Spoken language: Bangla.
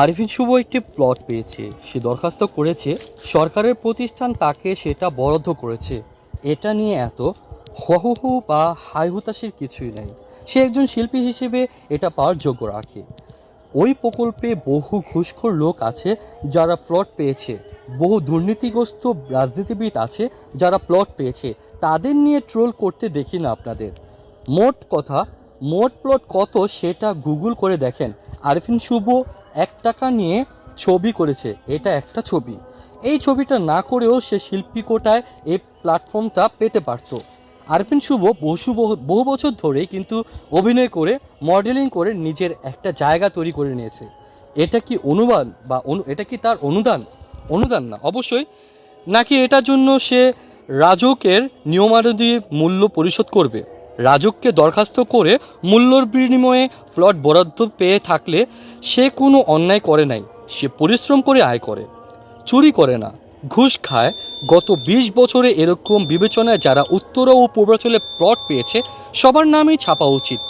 আরিফিন শুভ একটি প্লট পেয়েছে। সে দরখাস্ত করেছে, সরকারের প্রতিষ্ঠান তাকে সেটা বরাদ্দ করেছে। এটা নিয়ে এত হহু বা হাই হুতাশের কিছুই নেই। সে একজন শিল্পী হিসেবে এটা পাওয়ার যোগ্য রাখে। ওই প্রকল্পে বহু ঘুষখোর লোক আছে যারা প্লট পেয়েছে। বহু দুর্নীতিগ্রস্ত রাজনীতিবিদ আছে যারা প্লট পেয়েছে। তাদের নিয়ে ট্রোল করতে দেখি না আপনাদের। মোট কথা, মোট প্লট কত সেটা গুগল করে দেখেন। আরিফিন শুভ এক টাকা নিয়ে ছবি করেছে, এটা একটা ছবি। এই ছবিটা না করেও সে শিল্পী কোটায় এই প্ল্যাটফর্মটা পেতে পারতো। আরফিন শুভ বহু বহু বছর ধরেই কিন্তু অভিনয় করে মডেলিং করে নিজের একটা জায়গা তৈরি করে নিয়েছে। এটা কি অনুবাদ বা এটা কি তার অনুদান? অনুদান না, অবশ্যই। নাকি এটার জন্য সে রাজকের নিয়মানুযায়ী মূল্য পরিশোধ করবে? রাজককে দরখাস্ত করে মূল্যর বিনিময়ে প্লট বরাদ্দ পেয়ে থাকলে সে কোনো অন্যায় করে নাই। সে পরিশ্রম করে আয় করে। চুরি করে না। ঘুষ খায়। গত ২০ বছরে এরকম বিবেচনায় যারা উত্তর ও পূর্বাঞ্চলে প্লট পেয়েছে, সবার নামেই ছাপা উচিত।